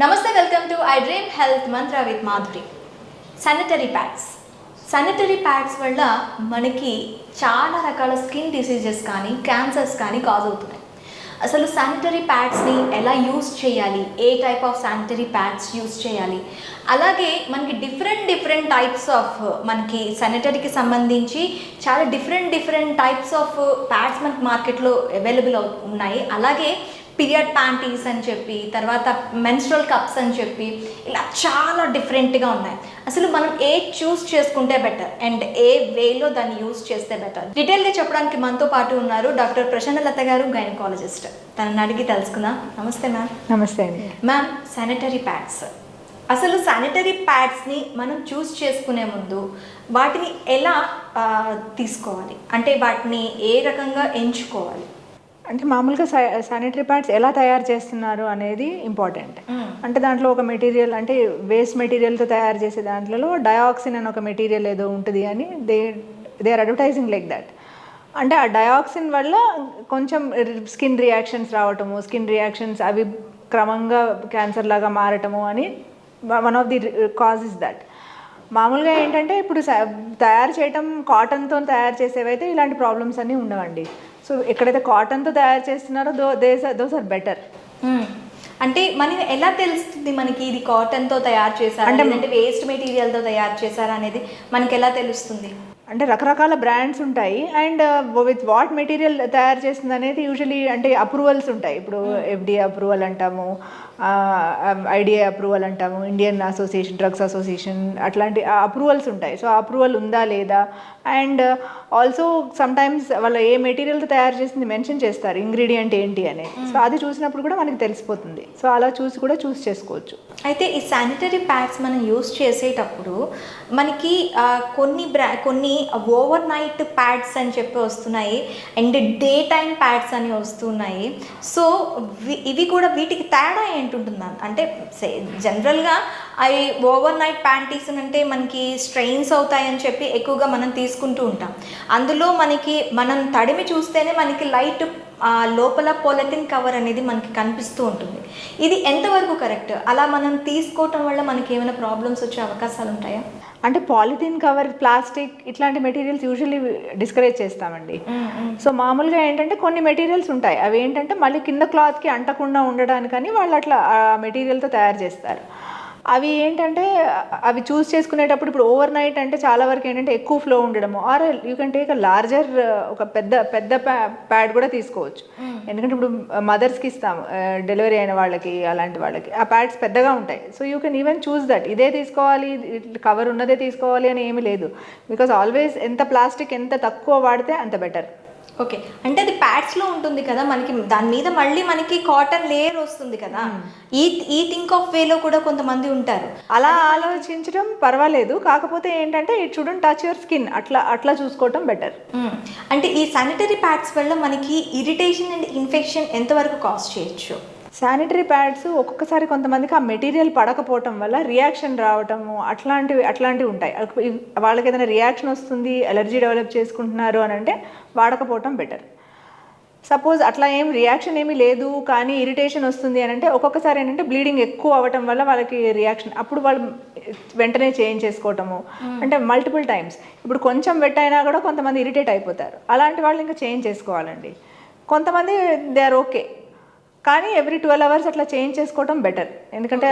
నమస్తే welcome to I dream health mantra with Madhuri. Sanitary pads sanitary pads వల్ల మనకి చాలా రకాల స్కిన్ డిసీజెస్ కానీ క్యాన్సర్స్ కానీ కాజ్ అవుతున్నాయి. అసలు శానిటరీ ప్యాడ్స్ని ఎలా యూస్ చేయాలి? A type of sanitary pads use చేయాలి? అలాగే మనకి డిఫరెంట్ డిఫరెంట్ టైప్స్ ఆఫ్ మనకి శానిటరీకి సంబంధించి చాలా different different types of pads మనకి మార్కెట్లో అవైలబుల్ ఉన్నాయి అలాగే పీరియడ్ ప్యాంటీస్ అని చెప్పి తర్వాత మెన్స్ట్రల్ కప్స్ అని చెప్పి ఇలా చాలా డిఫరెంట్గా ఉన్నాయి. అసలు మనం ఏ చూస్ చేసుకుంటే బెటర్ అండ్ ఏ వేలో దాన్ని యూస్ చేస్తే బెటర్ డీటెయిల్గా చెప్పడానికి మనతో పాటు ఉన్నారు డాక్టర్ ప్రసన్నలత గారు గైనకాలజిస్ట్ తనని అడిగి తెలుసుకుందాం. నమస్తే మ్యామ్ నమస్తే అండి. మ్యామ్ శానిటరీ ప్యాడ్స్ అసలు శానిటరీ ప్యాడ్స్ని మనం చూస్ చేసుకునే ముందు వాటిని ఎలా తీసుకోవాలి? అంటే వాటిని ఏ రకంగా ఎంచుకోవాలి? అంటే మామూలుగా శానిటరీ ప్యాడ్స్ ఎలా తయారు చేస్తున్నారు అనేది ఇంపార్టెంట్ అంటే దాంట్లో ఒక మెటీరియల్ అంటే వేస్ట్ మెటీరియల్తో తయారు చేసే దాంట్లో డయాక్సిన్ అని ఒక మెటీరియల్ ఏదో ఉంటుంది అని they they are advertising like that అంటే ఆ డయాక్సిన్ వల్ల కొంచెం స్కిన్ రియాక్షన్స్ రావటము స్కిన్ రియాక్షన్స్ అవి క్రమంగా క్యాన్సర్ లాగా మారటము అని one of the cause is that మామూలుగా ఏంటంటే ఇప్పుడు తయారు చేయటం కాటన్తో తయారు చేసేవైతే ఇలాంటి ప్రాబ్లమ్స్ అన్నీ ఉండవండి. సో ఎక్కడైతే కాటన్తో తయారు చేస్తున్నారో though they those are better. అంటే మనకి ఎలా తెలుస్తుంది మనకి ఇది కాటన్తో తయారు చేశారా? అంటే- వేస్ట్ మెటీరియల్తో తయారు చేశారా అనేది మనకి ఎలా తెలుస్తుంది? అంటే రకరకాల బ్రాండ్స్ ఉంటాయి. అండ్ విత్ వాట్ మెటీరియల్ తయారు చేస్తుంది అనేది యూజువలీ అంటే అప్రూవల్స్ ఉంటాయి. ఇప్పుడు ఎఫ్డిఏ అప్రూవల్ అంటాము. ఐడిఏ అప్రూవల్ అంటాము ఇండియన్ అసోసియేషన్ డ్రగ్స్ అసోసియేషన్ అట్లాంటి అప్రూవల్స్ ఉంటాయి. సో అప్రూవల్ ఉందా లేదా? అండ్ ఆల్సో సమ్టైమ్స్ వాళ్ళు ఏ మెటీరియల్తో తయారు చేసింది మెన్షన్ చేస్తారు ఇంగ్రీడియంట్ ఏంటి అనేది సో అది చూసినప్పుడు కూడా మనకి తెలిసిపోతుంది. సో అలా చూసి కూడా చూస్ చేసుకోవచ్చు. అయితే ఈ శానిటరీ ప్యాడ్స్ మనం యూస్ చేసేటప్పుడు మనకి కొన్ని బ్రా కొన్ని ఓవర్ నైట్ ప్యాడ్స్ అని చెప్పి వస్తున్నాయి అండ్ డే టైం ప్యాడ్స్ అని వస్తున్నాయి. సో ఇవి కూడా వీటికి తేడా ఏంటుంటుందా అంటే జనరల్గా అవి ఓవర్ నైట్ ప్యాంటీస్ అంటే మనకి స్ట్రెయిన్స్ అవుతాయని చెప్పి ఎక్కువగా మనం తీసుకుంటూ ఉంటాం. అందులో మనకి మనం తడిమి చూస్తేనే మనకి లైట్ ఆ లోపల పొలటిన్ కవర్ అనేది మనకి కనిపిస్తూ ఉంటుంది. ఇది ఎంతవరకు కరెక్ట్? అలా మనం తీసుకోవటం వల్ల మనకి ఏమైనా ప్రాబ్లమ్స్ వచ్చే అవకాశాలు ఉంటాయా? అంటే పాలిథిన్ కవర్ ప్లాస్టిక్ ఇట్లాంటి మెటీరియల్స్ యూజువల్లీ డిస్కరేజ్ చేస్తామండి. సో మామూలుగా ఏంటంటే కొన్ని మెటీరియల్స్ ఉంటాయి. అవి ఏంటంటే మళ్ళీ కింద క్లాత్కి అంటకుండా ఉండడానికని వాళ్ళు అట్లా ఆ మెటీరియల్తో తయారు చేస్తారు. అవి ఏంటంటే అవి చూస్ చేసుకునేటప్పుడు ఇప్పుడు ఓవర్ నైట్ అంటే చాలా వరకు ఏంటంటే ఎక్కువ ఫ్లో ఉండడము. Are you can take a larger ఒక పెద్ద పెద్ద ప్యాడ్ కూడా తీసుకోవచ్చు. ఎందుకంటే ఇప్పుడు మదర్స్కి ఇస్తాము డెలివరీ అయిన వాళ్ళకి అలాంటి వాళ్ళకి. ఆ ప్యాడ్స్ పెద్దగా ఉంటాయి. So you can even choose that. ఇదే తీసుకోవాలి కవర్ ఉన్నదే తీసుకోవాలి అని ఏమీ లేదు. బికాస్ ఆల్వేస్ ఎంత ప్లాస్టిక్ ఎంత తక్కువ వాడితే అంత బెటర్. ఓకే. అంటే అది ప్యాడ్స్లో ఉంటుంది కదా మనకి దాని మీద మళ్ళీ మనకి కాటన్ లేయర్ వస్తుంది కదా. ఈ ఈ థింక్ ఆఫ్ వేలో కూడా కొంతమంది ఉంటారు. అలా ఆలోచించడం పర్వాలేదు. కాకపోతే ఏంటంటే it shouldn't touch your skin అట్లా అట్లా చూసుకోవటం బెటర్. అంటే ఈ శానిటరీ ప్యాడ్స్ వల్ల మనకి ఇరిటేషన్ అండ్ ఇన్ఫెక్షన్ ఎంతవరకు కాజ్ చేయొచ్చు? శానిటరీ ప్యాడ్స్ ఒక్కొక్కసారి కొంతమందికి ఆ మెటీరియల్ పడకపోవటం వల్ల రియాక్షన్ రావటము అట్లాంటివి అట్లాంటివి ఉంటాయి. వాళ్ళకి ఏదైనా రియాక్షన్ వస్తుంది ఎలర్జీ డెవలప్ చేసుకుంటున్నారు అని అంటే వాడకపోవటం బెటర్. సపోజ్ అట్లా ఏం రియాక్షన్ ఏమీ లేదు కానీ ఇరిటేషన్ వస్తుంది అని అంటే ఒక్కొక్కసారి ఏంటంటే బ్లీడింగ్ ఎక్కువ అవ్వటం వల్ల వాళ్ళకి రియాక్షన్ అప్పుడు వాళ్ళు వెంటనే చేంజ్ చేసుకోవటము. అంటే మల్టిపుల్ టైమ్స్. ఇప్పుడు కొంచెం వెట్ అయినా కూడా కొంతమంది ఇరిటేట్ అయిపోతారు. అలాంటి వాళ్ళు ఇంకా చేంజ్ చేసుకోవాలండి. కొంతమంది దే ఆర్ ఓకే. కానీ ఎవ్రీ ట్వెల్వ్ అవర్స్ అట్లా చేంజ్ చేసుకోవటం బెటర్ ఎందుకంటే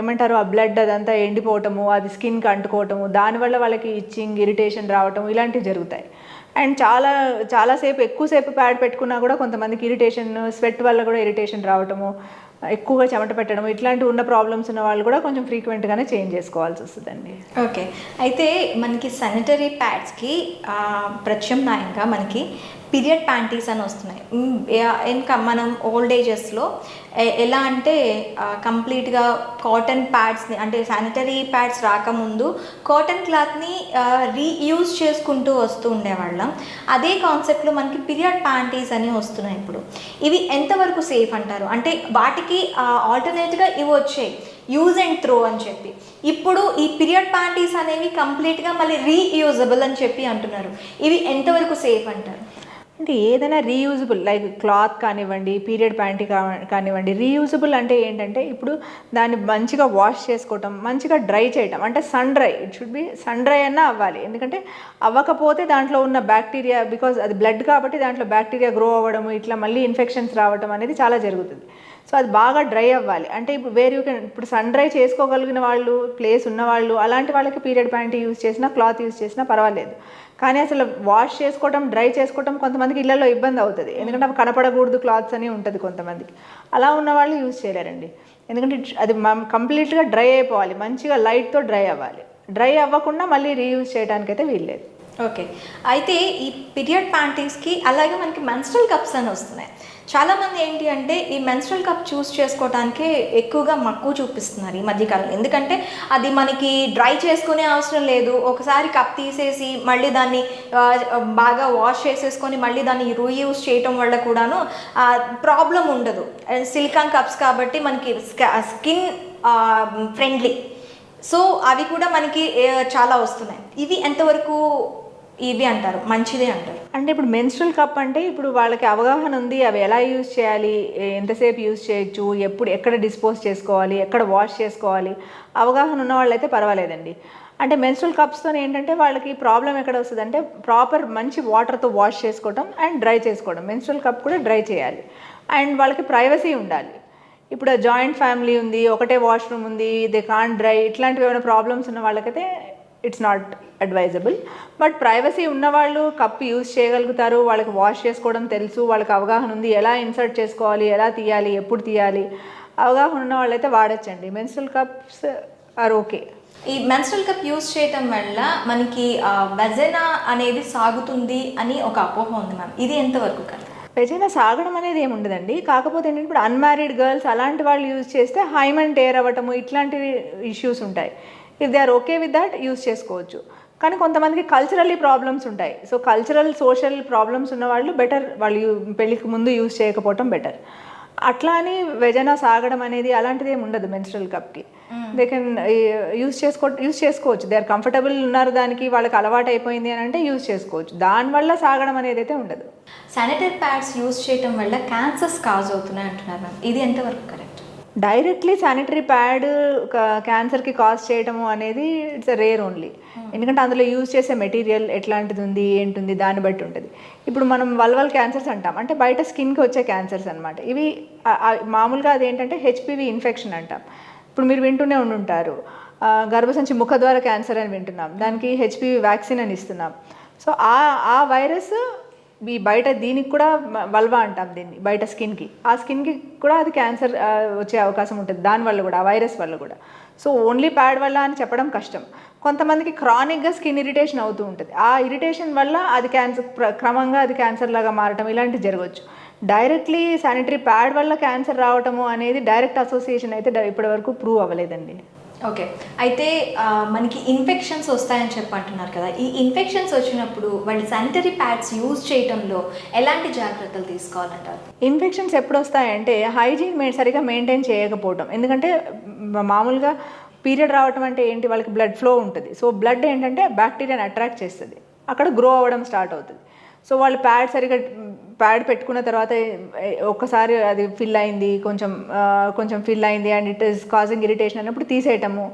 ఏమంటారు ఆ బ్లడ్ అదంతా ఎండిపోవటము అది స్కిన్కి అంటుకోవటము దానివల్ల వాళ్ళకి ఇచ్చింగ్ ఇరిటేషన్ రావటం ఇలాంటివి జరుగుతాయి. అండ్ చాలా చాలాసేపు ఎక్కువసేపు ప్యాడ్ పెట్టుకున్నా కూడా కొంతమందికి ఇరిటేషన్ స్వెట్ వల్ల కూడా ఇరిటేషన్ రావటము ఎక్కువగా చెమట పెట్టడం ఇట్లాంటి ఉన్న ప్రాబ్లమ్స్ ఉన్న వాళ్ళు కూడా కొంచెం ఫ్రీక్వెంట్గానే చేంజ్ చేసుకోవాల్సి వస్తుందండి. ఓకే అయితే మనకి శానిటరీ ప్యాడ్స్కి ప్రత్యామ్నాయంగా మనకి పీరియడ్ ప్యాంటీస్ అని వస్తున్నాయి. ఇంకా మనం ఓల్డ్ ఏజెస్లో ఎలా అంటే కంప్లీట్గా కాటన్ ప్యాడ్స్ని అంటే శానిటరీ ప్యాడ్స్ రాకముందు కాటన్ క్లాత్ని రీయూజ్ చేసుకుంటూ వస్తూ ఉండేవాళ్ళం. అదే కాన్సెప్ట్లో మనకి పీరియడ్ ప్యాంటీస్ అని వస్తున్నాయి ఇప్పుడు. ఇవి ఎంతవరకు సేఫ్ అంటారు? అంటే వాటికి ఆల్టర్నేట్గా ఇవి వచ్చాయి. యూజ్ అండ్ త్రో అని చెప్పి. ఇప్పుడు ఈ పీరియడ్ ప్యాంటీస్ అనేవి కంప్లీట్గా మళ్ళీ రీయూజబుల్ అని చెప్పి అంటున్నారు. ఇవి ఎంతవరకు సేఫ్ అంటారు? అంటే ఏదైనా రీయూజబుల్ లైక్ క్లాత్ కానివ్వండి పీరియడ్ ప్యాంటీ కానివ్వండి రీయూజబుల్ అంటే ఏంటంటే ఇప్పుడు దాన్ని మంచిగా వాష్ చేసుకోవటం మంచిగా డ్రై చేయటం అంటే sun dry it should be sun dry అన్నా అవ్వాలి. ఎందుకంటే అవ్వకపోతే దాంట్లో ఉన్న బ్యాక్టీరియా బికాజ్ అది బ్లడ్ కాబట్టి దాంట్లో బ్యాక్టీరియా గ్రో అవ్వడం ఇట్లా మళ్ళీ ఇన్ఫెక్షన్స్ రావడం అనేది చాలా జరుగుతుంది. సో అది బాగా డ్రై అవ్వాలి. అంటే ఇప్పుడు వేరే యూ కెన్ ఇప్పుడు సన్ డ్రై చేసుకోగలిగిన వాళ్ళు ప్లేస్ ఉన్నవాళ్ళు అలాంటి వాళ్ళకి పీరియడ్ ప్యాంటీ యూజ్ చేసినా క్లాత్ యూజ్ చేసినా పర్వాలేదు. కానీ అసలు వాష్ చేసుకోవటం డ్రై చేసుకోవటం కొంతమందికి ఇళ్ళలో ఇబ్బంది అవుతుంది. ఎందుకంటే అవి కనపడకూడదు క్లాత్స్ అని ఉంటుంది కొంతమందికి. అలా ఉన్న వాళ్ళు యూజ్ చేయలేరండి. ఎందుకంటే అది కంప్లీట్గా డ్రై అయిపోవాలి. మంచిగా లైట్తో డ్రై అవ్వాలి. డ్రై అవ్వకుండా మళ్ళీ రీయూజ్ చేయడానికైతే వీల్లేదు. ఓకే. అయితే ఈ పీరియడ్ ప్యాంటీస్కి అలాగే మనకి మెన్స్ట్రల్ కప్స్ అని వస్తున్నాయి. చాలామంది ఏంటి అంటే ఈ మెన్స్ట్రల్ కప్ చూస్ చేసుకోవడానికి ఎక్కువగా మక్కువ చూపిస్తున్నారు ఈ మధ్యకాలంలో. ఎందుకంటే అది మనకి డ్రై చేసుకునే అవసరం లేదు. ఒకసారి కప్ తీసేసి మళ్ళీ దాన్ని బాగా వాష్ చేసేసుకొని మళ్ళీ దాన్ని రీయూస్ చేయటం వల్ల కూడాను ప్రాబ్లం ఉండదు. సిలికాన్ కప్స్ కాబట్టి మనకి స్కిన్ ఫ్రెండ్లీ. సో అవి కూడా మనకి చాలా వస్తున్నాయి. ఇవి ఎంతవరకు ఇవి అంటారు మంచిదే అంటారు. అంటే ఇప్పుడు మెన్స్ట్రల్ కప్ అంటే ఇప్పుడు వాళ్ళకి అవగాహన ఉంది అవి ఎలా యూజ్ చేయాలి ఎంతసేపు యూజ్ చేయొచ్చు ఎప్పుడు ఎక్కడ డిస్పోజ్ చేసుకోవాలి ఎక్కడ వాష్ చేసుకోవాలి అవగాహన ఉన్న వాళ్ళైతే పర్వాలేదండి. అంటే మెన్స్ట్రల్ కప్స్తో ఏంటంటే వాళ్ళకి ప్రాబ్లం ఎక్కడ వస్తుంది అంటే ప్రాపర్ మంచి వాటర్తో వాష్ చేసుకోవడం అండ్ డ్రై చేసుకోవడం మెన్స్ట్రల్ కప్ కూడా డ్రై చేయాలి. అండ్ వాళ్ళకి ప్రైవసీ ఉండాలి. ఇప్పుడు జాయింట్ ఫ్యామిలీ ఉంది ఒకటే వాష్రూమ్ ఉంది దే కాన్ డ్రై ఇట్లాంటివి ఏమైనా ప్రాబ్లమ్స్ ఉన్న వాళ్ళకైతే it's not advisable but privacy ఉన్నవాళ్ళు కప్ యూజ్ చేయగలుగుతారు వాళ్ళకి వాష్ చేసుకోవడం తెలుసు వాళ్ళకి అవగాహన ఉంది ఎలా ఇన్సర్ట్ చేసుకోవాలి ఎలా తీయాలి ఎప్పుడు తీయాలి అవగాహన ఉన్న వాళ్ళైతే వాడచ్చండి. మెన్స్ట్రల్ కప్స్ ఆర్ ఓకే ఈ మెన్స్ట్రల్ కప్ యూస్ చేయటం వల్ల మనకి వెజెనా అనేది సాగుతుంది అని ఒక అపోహ ఉంది మ్యామ్ ఇది ఎంతవరకు కరెక్ట్? పెజైనా సాగడం అనేది ఏమి ఉండదండి. కాకపోతే ఏంటంటే ఇప్పుడు అన్మ్యారీడ్ గర్ల్స్ అలాంటి వాళ్ళు యూజ్ చేస్తే హైమన్ టేర్ అవ్వటము ఇట్లాంటి ఇష్యూస్ ఉంటాయి. If they are okay with that use చేసుకోవచ్చు. కానీ కొంతమందికి కల్చరల్లీ ప్రాబ్లమ్స్ ఉంటాయి. సో కల్చరల్ సోషల్ ప్రాబ్లమ్స్ ఉన్న వాళ్ళు బెటర్ వాళ్ళు పెళ్ళికి ముందు యూజ్ చేయకపోవటం బెటర్ అట్లా అని వెజనా సాగడం అనేది అలాంటిది ఏమి ఉండదు మెన్స్ట్రల్ కప్కి దే కెన్ యూస్ చేసుకో యూస్ చేసుకోవచ్చు. దే ఆర్ కంఫర్టబుల్ ఉన్నారు దానికి వాళ్ళకి అలవాటు అయిపోయింది అని అంటే యూస్ చేసుకోవచ్చు. దానివల్ల సాగడం అనేది అయితే ఉండదు. శానిటరీ ప్యాడ్స్ యూస్ చేయటం వల్ల క్యాన్సర్స్ కాజ్ అవుతున్నాయి అంటున్నారు ఇది ఎంతవరకు డైరెక్ట్లీ శానిటరీ ప్యాడ్ క్యాన్సర్కి కాజ్ చేయడము అనేది ఇట్స్ రేర్ ఓన్లీ. ఎందుకంటే అందులో యూజ్ చేసే మెటీరియల్ ఎట్లాంటిది ఉంది ఏంటుంది దాన్ని బట్టి ఉంటుంది. ఇప్పుడు మనం వల్వల్ క్యాన్సర్స్ అంటాం. అంటే బయట స్కిన్కి వచ్చే క్యాన్సర్స్ అనమాట ఇవి మామూలుగా అది ఏంటంటే హెచ్పివి ఇన్ఫెక్షన్ అంటాం. ఇప్పుడు మీరు వింటూనే ఉండుంటారు. గర్భసంచి ముఖద్వార క్యాన్సర్ అని వింటున్నాం. దానికి హెచ్పివి వ్యాక్సిన్ అని ఇస్తున్నాం. సో ఆ ఆ వైరస్ ఈ బయట దీనికి కూడా వల్వా అంటాం దీన్ని బయట స్కిన్కి. ఆ స్కిన్కి కూడా అది క్యాన్సర్ వచ్చే అవకాశం ఉంటుంది. దానివల్ల కూడా ఆ వైరస్ వల్ల కూడా. సో ఓన్లీ ప్యాడ్ వల్ల అని చెప్పడం కష్టం. కొంతమందికి క్రానిక్గా స్కిన్ ఇరిటేషన్ అవుతూ ఉంటుంది. ఆ ఇరిటేషన్ వల్ల అది క్యాన్సర్ ప్ర- క్రమంగా అది క్యాన్సర్ లాగా మారటం ఇలాంటివి జరగవచ్చు. డైరెక్ట్లీ శానిటరీ ప్యాడ్ వల్ల క్యాన్సర్ రావటము అనేది డైరెక్ట్ అసోసియేషన్ అయితే ఇప్పటివరకు ప్రూవ్ అవ్వలేదండి. ఓకే. అయితే మనకి ఇన్ఫెక్షన్స్ వస్తాయని చెప్పి అంటున్నారు కదా. ఈ ఇన్ఫెక్షన్స్ వచ్చినప్పుడు వాళ్ళు శానిటరీ ప్యాడ్స్ యూజ్ చేయడంలో ఎలాంటి జాగ్రత్తలు తీసుకోవాలంటారు? ఇన్ఫెక్షన్స్ ఎప్పుడు వస్తాయంటే హైజీన్ సరిగా మెయింటైన్ చేయకపోవటం. ఎందుకంటే మామూలుగా పీరియడ్ రావటం అంటే ఏంటి? వాళ్ళకి బ్లడ్ ఫ్లో ఉంటుంది. సో బ్లడ్ ఏంటంటే బ్యాక్టీరియాని అట్రాక్ట్ చేస్తుంది. అక్కడ గ్రో అవ్వడం స్టార్ట్ అవుతుంది. సో వాళ్ళు ప్యాడ్ సరిగా ప్యాడ్ పెట్టుకున్న తర్వాత ఒక్కసారి అది ఫిల్ అయింది కొంచెం కొంచెం ఫిల్ అయింది and it is causing irritation అన్నప్పుడు తీసేయటము.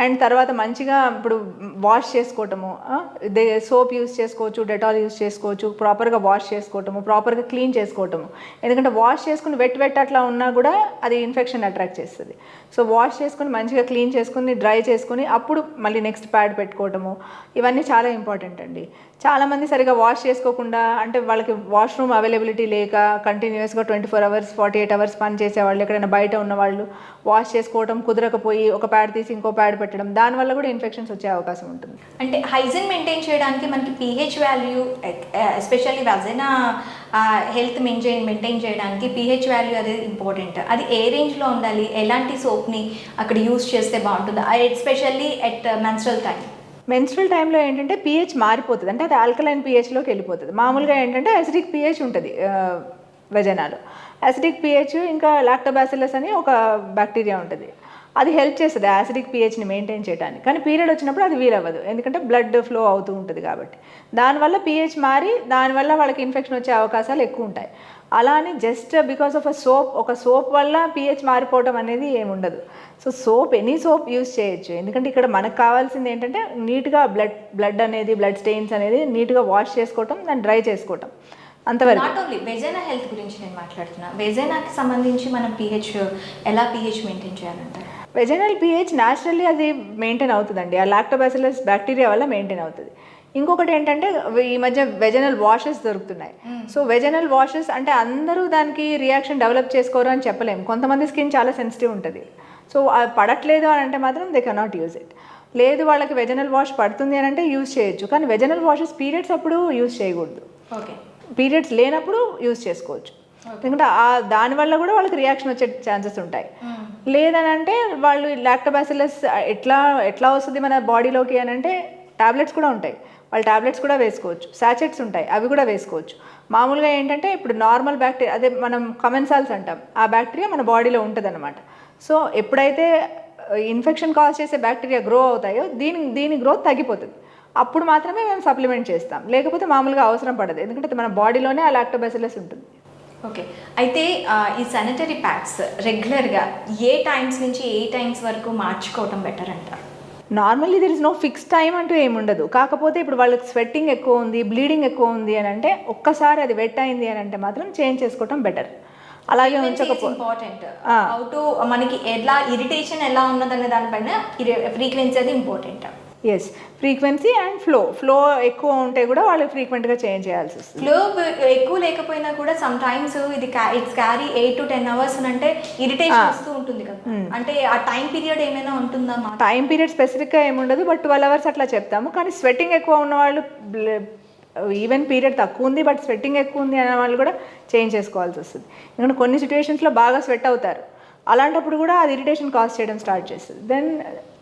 అండ్ తర్వాత మంచిగా ఇప్పుడు వాష్ చేసుకోవటము దే సోప్ యూస్ చేసుకోవచ్చు డెటాల్ యూస్ చేసుకోవచ్చు ప్రాపర్గా వాష్ చేసుకోవటము ప్రాపర్గా క్లీన్ చేసుకోవటము. ఎందుకంటే వాష్ చేసుకుని వెట్ వెట్ అట్లా ఉన్నా కూడా అది ఇన్ఫెక్షన్ అట్రాక్ట్ చేస్తుంది. సో వాష్ చేసుకుని మంచిగా క్లీన్ చేసుకుని డ్రై చేసుకుని అప్పుడు మళ్ళీ నెక్స్ట్ ప్యాడ్ పెట్టుకోవటము. ఇవన్నీ చాలా ఇంపార్టెంట్ అండి. చాలామంది సరిగా వాష్ చేసుకోకుండా అంటే వాళ్ళకి వాష్రూమ్ అవైలబిలిటీ లేక కంటిన్యూస్గా twenty four hours forty eight hours పని చేసేవాళ్ళు ఎక్కడైనా బయట ఉన్నవాళ్ళు వాష్ చేసుకోవడం కుదరకపోయి ఒక ప్యాడ్ తీసి ఇంకో ప్యాడ్ పెట్టడం దానివల్ల కూడా ఇన్ఫెక్షన్స్ వచ్చే అవకాశం ఉంటుంది. అంటే హైజీన్ మెయింటైన్ చేయడానికి మనకి pH value especially vagina health maintain maintain చేయడానికి పీహెచ్ వాల్యూ అనేది ఇంపార్టెంట్ అది ఏ రేంజ్లో ఉండాలి? ఎలాంటి సోప్ని అక్కడ యూస్ చేస్తే బాగుంటుంది? Especially at menstrual time menstrual టైంలో ఏంటంటే పిహెచ్ మారిపోతుంది. అంటే అది ఆల్కలైన్ పిహెచ్లోకి వెళ్ళిపోతుంది. మామూలుగా ఏంటంటే అసిడిక్ పిహెచ్ ఉంటుంది వెజనాలో అసిడిక్ పిహెచ్ ఇంకా లాక్టోబాసిలస్ అని ఒక బ్యాక్టీరియా ఉంటుంది. అది హెల్ప్ చేస్తుంది యాసిడిక్ పిహెచ్ని మెయింటైన్ చేయడానికి కానీ పీరియడ్ వచ్చినప్పుడు అది వీలవ్వదు. ఎందుకంటే బ్లడ్ ఫ్లో అవుతూ ఉంటుంది కాబట్టి. దానివల్ల పిహెచ్ మారి దానివల్ల వాళ్ళకి ఇన్ఫెక్షన్ వచ్చే అవకాశాలు ఎక్కువ ఉంటాయి. అలా అని just because of a soap ఒక సోప్ వల్ల పిహెచ్ మారిపోవడం అనేది ఏముండదు so soap any soap use చేయొచ్చు. ఎందుకంటే ఇక్కడ మనకు కావాల్సింది ఏంటంటే నీట్గా బ్లడ్ బ్లడ్ అనేది బ్లడ్ స్టెయిన్స్ అనేది నీట్గా వాష్ చేసుకోవటం దాన్ని డ్రై చేసుకోవటం. అంతవరకు. నాట్ ఓన్లీ వెజైనా హెల్త్ గురించి నేను మాట్లాడుతున్నా. వెజైనాకి సంబంధించి మనం పిహెచ్ ఎలా పిహెచ్ మెయింటైన్ చేయాలంటారు వెజనల్ పిహెచ్ న్యాచురల్లీ అది మెయింటైన్ అవుతుందండి. ఆ లాక్టోబాసిలస్ బ్యాక్టీరియా వల్ల మెయింటైన్ అవుతుంది. ఇంకొకటి ఏంటంటే ఈ మధ్య వెజనల్ వాషెస్ దొరుకుతున్నాయి. సో వెజనల్ వాషెస్ అంటే అందరూ దానికి రియాక్షన్ డెవలప్ చేసుకోరు అని చెప్పలేము. కొంతమంది స్కిన్ చాలా సెన్సిటివ్ ఉంటుంది. సో అది పడట్లేదు అని అంటే మాత్రం దే కెనాట్ యూజ్ ఇట్ లేదు వాళ్ళకి వెజనల్ వాష్ పడుతుంది అని అంటే యూజ్ చేయొచ్చు. కానీ వెజనల్ వాషెస్ పీరియడ్స్ అప్పుడు యూజ్ చేయకూడదు. ఓకే. పీరియడ్స్ లేనప్పుడు యూజ్ చేసుకోవచ్చు. ఎందుకంటే ఆ దానివల్ల కూడా వాళ్ళకి రియాక్షన్ వచ్చే ఛాన్సెస్ ఉంటాయి. లేదని అంటే వాళ్ళు లాక్టోబాసిలస్ ఎట్లా ఎట్లా వస్తుంది మన బాడీలోకి అని అంటే టాబ్లెట్స్ కూడా ఉంటాయి. వాళ్ళు టాబ్లెట్స్ కూడా వేసుకోవచ్చు. సాచెట్స్ ఉంటాయి అవి కూడా వేసుకోవచ్చు. మామూలుగా ఏంటంటే ఇప్పుడు నార్మల్ బ్యాక్టీరియా అదే మనం కమెన్సాల్స్ అంటాం. ఆ బ్యాక్టీరియా మన బాడీలో ఉంటుందన్నమాట. సో ఎప్పుడైతే ఇన్ఫెక్షన్ కాజ్ చేసే బ్యాక్టీరియా గ్రో అవుతాయో దీని దీని గ్రోత్ తగ్గిపోతుంది. అప్పుడు మాత్రమే మేము సప్లిమెంట్ చేస్తాం. లేకపోతే మామూలుగా అవసరం పడదు. ఎందుకంటే మన బాడీలోనే ఆ లాక్టోబెసిలస్ ఉంటుంది. ఓకే అయితే ఈ శానిటరీ ప్యాక్స్ రెగ్యులర్గా ఏ టైమ్స్ నుంచి ఏ టైమ్స్ వరకు మార్చుకోవటం బెటర్ అంటారు? Normally there is no fix time అంటూ ఏముండదు. కాకపోతే ఇప్పుడు వాళ్ళకి స్వెట్టింగ్ ఎక్కువ ఉంది బ్లీడింగ్ ఎక్కువ ఉంది అని అంటే ఒక్కసారి అది వెట్ అయింది అని అంటే మాత్రం చేంజ్ చేసుకోవటం బెటర్ అలాగే ఉంచకపో ఇంపార్టెంట్ ఆ. హౌ టు మనకి ఎలా ఇరిటేషన్ ఎలా ఉన్నదనే దానిపైన ఫ్రీక్వెన్సీ అది important yes frequency and flow flow ఎక్కువ ఉంటే కూడా వాళ్ళు ఫ్రీక్వెంట్గా చేంజ్ చేయాల్సి వస్తుంది. ఫ్లో ఎక్కువ లేకపోయినా కూడా సమ్ టైమ్స్ ఇది it's carry eight to ten hours అంటే ఇరిటేషన్ వస్తూ ఉంటుంది కదా. అంటే ఆ టైం పీరియడ్ ఏమైనా ఉంటుందా మా టైం పీరియడ్ స్పెసిఫిక్గా ఏముండదు బట్ ట్వెల్వ్ అవర్స్ అట్లా చెప్తాము. కానీ స్వెట్టింగ్ ఎక్కువ ఉన్న వాళ్ళు ఈవెన్ పీరియడ్ తక్కువ ఉంది బట్ స్వెట్టింగ్ ఎక్కువ ఉంది అనే వాళ్ళు కూడా చేంజ్ చేసుకోవాల్సి వస్తుంది. ఎందుకంటే కొన్ని సిచ్యువేషన్స్లో బాగా స్వెట్ అవుతారు. అలాంటప్పుడు కూడా అది ఇరిటేషన్ కాజ్ చేయడం స్టార్ట్ చేస్తుంది. దెన్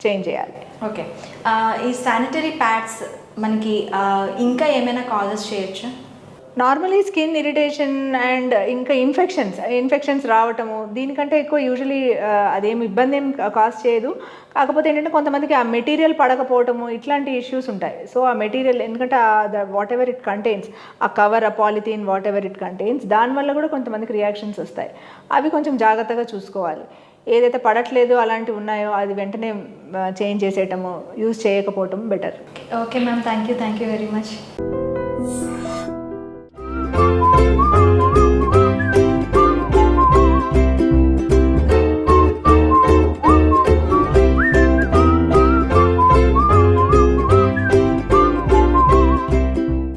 చేంజ్ చేయాలి. ఓకే. ఈ శానిటరీ ప్యాడ్స్ మనకి ఇంకా ఏమైనా కాజెస్ చేయొచ్చు? నార్మలీ స్కిన్ ఇరిటేషన్ అండ్ ఇంకా ఇన్ఫెక్షన్స్ ఇన్ఫెక్షన్స్ రావటము దీనికంటే ఎక్కువ యూజువలీ అదేం ఇబ్బంది ఏం కాజ్ చేయదు. కాకపోతే ఏంటంటే కొంతమందికి ఆ మెటీరియల్ పడకపోవటము ఇట్లాంటి ఇష్యూస్ ఉంటాయి. సో ఆ మెటీరియల్ ఎందుకంటే వాట్ ఎవర్ ఇట్ కంటైన్స్ ఆ కవర్ ఆ polythene whatever it contains దానివల్ల కూడా కొంతమందికి రియాక్షన్స్ వస్తాయి. అవి కొంచెం జాగ్రత్తగా చూసుకోవాలి. ఏదైతే పడట్లేదు అలాంటివి ఉన్నాయో అది వెంటనే చేంజ్ చేసేయటము యూజ్ చేయకపోవటం better okay ma'am thank you thank you very much